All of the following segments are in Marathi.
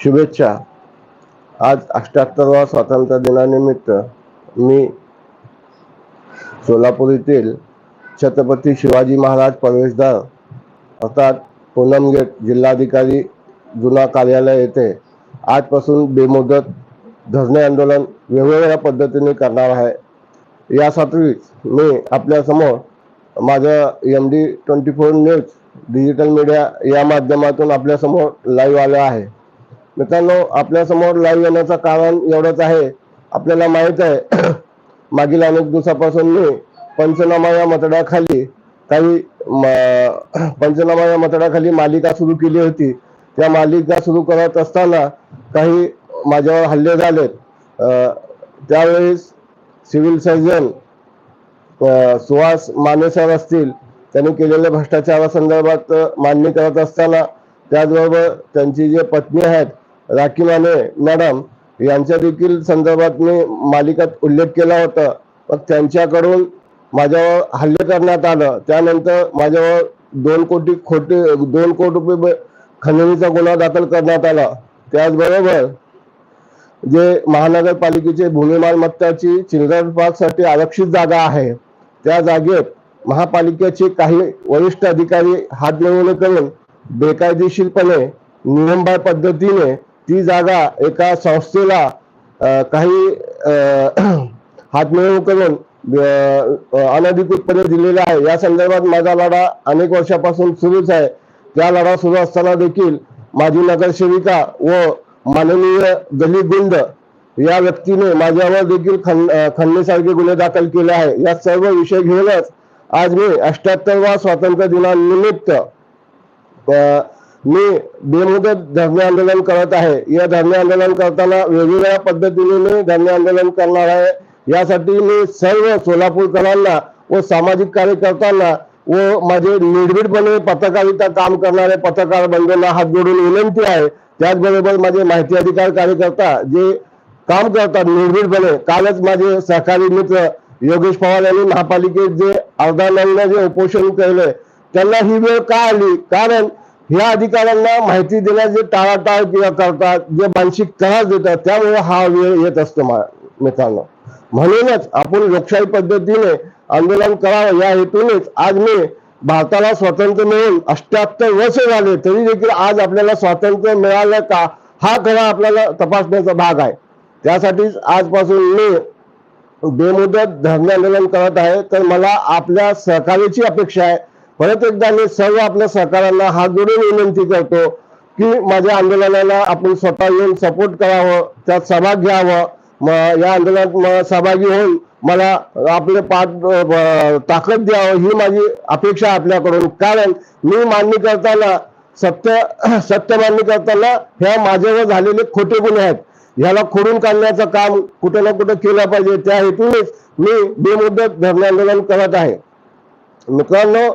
शुभेच्छा. आज अष्ट्याहत्तरवा स्वातंत्र्य दिनानिमित्त मी सोलापूर येथील छत्रपती शिवाजी महाराज प्रवेशद्वार अर्थात पूनम गेट जिल्हाधिकारी जुना कार्यालय येथे आजपासून बेमुदत धरणे आंदोलन वेगवेगळ्या पद्धतीने करणार आहे. यासाठीच मी आपल्यासमोर माझं M D twenty four news digital media या माध्यमातून आपल्यासमोर लाईव्ह आलं आहे. मित्रांनो आपल्यासमोर लाईव्ह येण्याचं कारण एवढंच आहे. आपल्याला माहीत आहे मागील अनेक दिवसापासून मी पंचनामा या मतदाखाली काही म- पंचनामा या मतदाखाली मालिका सुरू केली होती. त्या मालिका सुरू करत असताना काही माझ्यावर हल्ले झालेत त्यावेळेस civil surgeon Suhas Mane sir असतील त्यांनी केलेल्या भ्रष्टाचारासंदर्भात मांडणी करत असताना त्याचबरोबर त्यांची जे पत्नी आहेत राखी माने मॅडम यांच्या देखील संदर्भात मी मालिकात उल्लेख केला होता. मग त्यांच्याकडून माझ्यावर हल्ले करण्यात आलं. त्यानंतर माझ्यावर दोन कोटी खोटे दोन कोटी रुपये ब- खंडणीचा गुन्हा दाखल करण्यात आला. त्याचबरोबर जे महानगरपालिकेचे भूमी मालमत्ताची चिल्ड्रन पार्कसाठी आरक्षित जागा आहे. त्या जागेत महापालिकेचे काही वरिष्ठ अधिकारी हात मिळवणी करून बेकायदेशीरपणे नियमबाय पद्धतीने ती जागा एका संस्थेला काही अ, हात मिळवून करून अनधिकृतपणे दिलेला आहे. या संदर्भात माझा लढा अनेक वर्षापासून सुरूच आहे. त्या लढा सुरू असताना देखील माझी नगरसेविका व माननीय गली गुंड या व्यक्तीने माझ्यावर देखील खंड खंडणीसारखे गुन्हे दाखल केले आहे. या सर्व विषय घेऊनच आज मी अष्ट्याहत्तरवा स्वातंत्र्य दिनानिमित्त मी बेमुदत धरणे आंदोलन करत आहे. या धरणे आंदोलन करताना वेगवेगळ्या पद्धतीने मी धरणे आंदोलन करणार आहे. यासाठी मी सर्व सोलापूरकरांना व सामाजिक कार्यकर्त्यांना व माझे निर्भीडपणे पत्रकारिता काम करणारे पत्रकार बंधूंना हात जोडून विनंती आहे. त्याचबरोबर माझे माहिती अधिकार कार्यकर्ता जे काम करतात निर्भीडपणे कालच माझे सहकारी मित्र योगेश पवार यांनी महापालिकेत जे अर्धा जे उपोषण केले त्यांना ही वेळ का आली? कारण ह्या अधिकाऱ्यांना माहिती देण्याचे टाळाटाळ किंवा करतात जे मानसिक त्रास देतात त्यामुळे हा वेळ येत असतो मा- मित्रांनो. म्हणूनच आपण लोकशाही पद्धतीने आंदोलन करावं या हेतूनेच आज मी भारताला स्वातंत्र्य मिळून अष्ट्याहत्तर वर्ष झाले तरी देखील आज आपल्याला स्वातंत्र्य मिळालं का हा खरा आपल्याला तपासण्याचा भाग आहे. त्यासाठीच आजपासून मी बेमुदत धरणे आंदोलन करत आहे. तर मला आपल्या सहकार्याची अपेक्षा आहे. परत एकदा मी सर्व आपल्या सरकारांना हात जोडून विनंती करतो की माझ्या आंदोलनाला आपण स्वतः येऊन सपोर्ट करावं त्यात सहभाग घ्यावं. या आंदोलनात सहभागी होऊन मला आपले पाठ ब- ताकद द्यावं ही माझी अपेक्षा आपल्याकडून. कारण मी मान्य करताना सत्य सत्य मान्य करताना ह्या माझ्यावर झालेले खोटे गुन्हे आहेत. ह्याला खोडून काढण्याचं काम कुठे ना कुठे केलं पाहिजे. त्या हेतूनेच मी बेमुदत धरणे आंदोलन करत आहे. मित्रांनो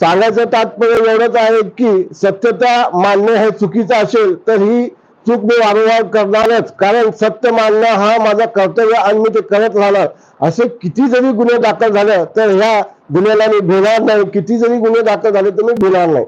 सांगायचं तात्पर्य एवढंच आहे की सत्यता मानणे हे चुकीचं असेल तर ही चूक मी वारंवार करणारच. कारण सत्य मानणं हा माझा कर्तव्य आणि मी ते करत राहणार. असे किती जरी गुन्हे दाखल झाले तर ह्या गुन्ह्याला मी भिणार नाही. किती जरी गुन्हे दाखल झाले तर मी भिणार नाही.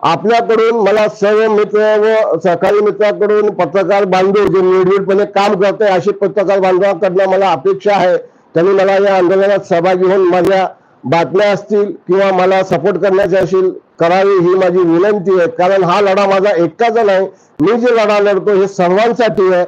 आपल्याकडून मला सर्व मित्र व सहकारी मित्राकडून पत्रकार बांधव जे निर्भीडपणे काम करते असे पत्रकार बांधवांकडनं मला अपेक्षा आहे. त्यांनी मला या आंदोलनात सहभागी होऊन माझ्या बातम्या असतील किंवा मला सपोर्ट करण्याचे असेल करावी ही माझी विनंती आहे. कारण हा लढा माझा एकटाचा नाही. मी जे लढा लढतो हे सर्वांसाठी आहे.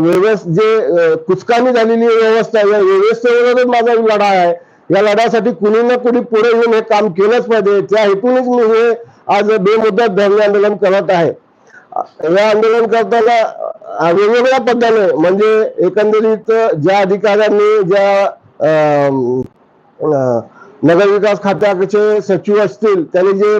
व्यवस्थ जे कुचकामी झालेली व्यवस्था या व्यवस्थेवरच माझा लढा आहे. या लढ्यासाठी कुणी ना कुणी पुढे येऊन हे काम केलंच पाहिजे. त्या हेतूनच मी हे आज बेमुद्दत धरणे आंदोलन करत आहे. हे आंदोलन करताना वेगवेगळ्या पद्धतीने म्हणजे एकंदरीत ज्या अधिकाऱ्यांनी ज्या नगरविकास खात्याचे सचिव असतील त्यांनी जे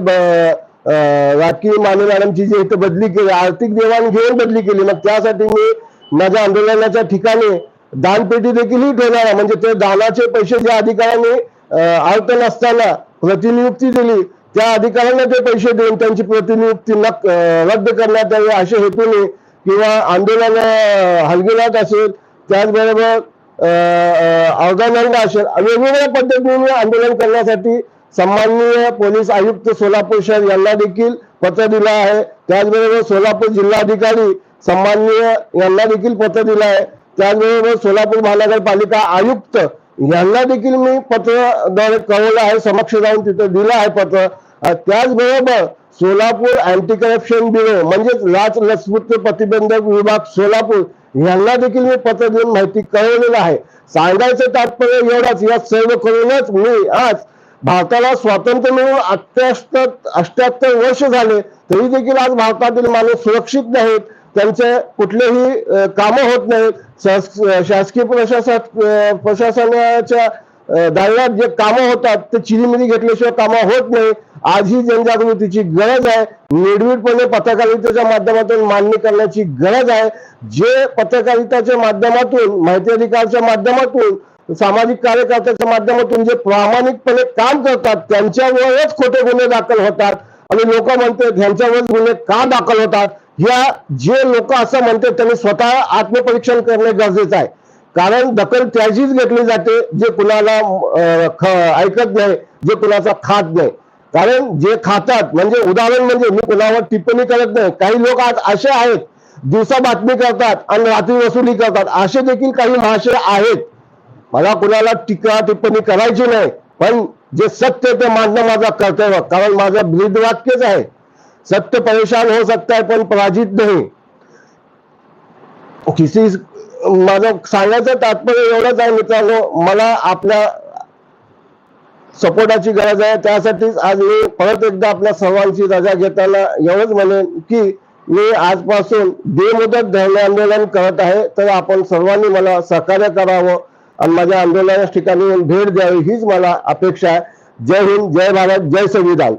राजकीय माने मॅडमची जी इथं बदली केली आर्थिक देवाणघेवाण बदली केली मग त्यासाठी मी माझ्या आंदोलनाच्या ठिकाणी दानपेटी देखील ही ठेवणार आहे. म्हणजे ते दानाचे पैसे ज्या अधिकाऱ्यांनी अ, अर्थ नसताना प्रतिनियुक्ती दिली त्या अधिकाऱ्यांना ते पैसे देऊन त्यांची प्रतिनियुक्ती रद्द करण्यात यावी अशा हेतूने किंवा आंदोलन अ, असेल त्याचबरोबर ऑर्गनाईज असेल. वेगवेगळ्या पद्धतीने आंदोलन करण्यासाठी सन्माननीय पोलीस आयुक्त सोलापूर शहर यांना देखील पत्र दिलं आहे. त्याचबरोबर सोलापूर जिल्हाधिकारी सन्माननीय यांना देखील पत्र दिलं आहे. त्याचबरोबर सोलापूर महानगरपालिका आयुक्त यांना देखील मी पत्र कळवलं आहे. समक्ष जाऊन तिथं दिलं आहे पत्र. त्याचबरोबर सोलापूर अँटी करप्शन ब्युरो म्हणजेच लाच लचपत प्रतिबंधक विभाग सोलापूर यांना देखील मी पत्र देऊन माहिती कळवलेलं आहे. सांगायचं तात्पर्य एवढंच या सर्व करूनच मी आज भारताला स्वातंत्र्य मिळून अठ्याहत्तर अष्ट्याहत्तर वर्ष झाले तरी देखील आज भारतातील माणूस सुरक्षित नाहीत त्यांचे कुठलेही कामं होत नाहीत. शासकीय प्रशासन प्रशासनाच्या दालनात जे कामं होतात ते चिरीमिरी घेतल्याशिवाय कामं होत नाही. आज ही जनजागृतीची गरज आहे. निर्भीडपणे पत्रकारितेच्या माध्यमातून मांडणी करण्याची गरज आहे. जे पत्रकारिताच्या माध्यमातून माहिती अधिकारच्या माध्यमातून सामाजिक कार्यकर्त्याच्या माध्यमातून जे प्रामाणिकपणे काम करतात त्यांच्यावरच खोटे गुन्हे दाखल होतात. आणि लोक म्हणतात ह्यांच्यावरच गुन्हे का दाखल होतात? या जे लोक असं म्हणतात त्यांनी स्वतः आत्मपरीक्षण करणे गरजेचं आहे. कारण दखल त्याचीच घेतली जाते जे कुणाला ऐकत नाही जे कुणाचा खात नाही. कारण जे खातात म्हणजे उदाहरण म्हणजे मी कुणावर टिप्पणी करत नाही. काही लोक आज असे आहेत दिवसा बातमी करतात आणि रात्री वसुली करतात. असे देखील काही महाशय आहेत. मला कुणाला टीका टिप्पणी करायची नाही पण जे सत्य ते मांडणं माझा कर्तव्य. कारण माझं ब्रीद वाक्यच आहे. सत्य परेशान हो सकता है पण पराजित नाही. किसी माझं सांगायचं तात्पर्य एवढंच आहे मित्रांनो मला आपल्या सपोर्टाची गरज आहे. त्यासाठीच आज मी परत एकदा आपल्या सर्वांची रजा घेताना एवढंच म्हणेन की मी आजपासून बेमुदत धरणे आंदोलन करत आहे. तर आपण सर्वांनी मला सहकार्य करावं आणि माझ्या आंदोलनाच्या ठिकाणी येऊन भेट द्यावी हीच मला अपेक्षा आहे. जय हिंद जय भारत जय संविधान.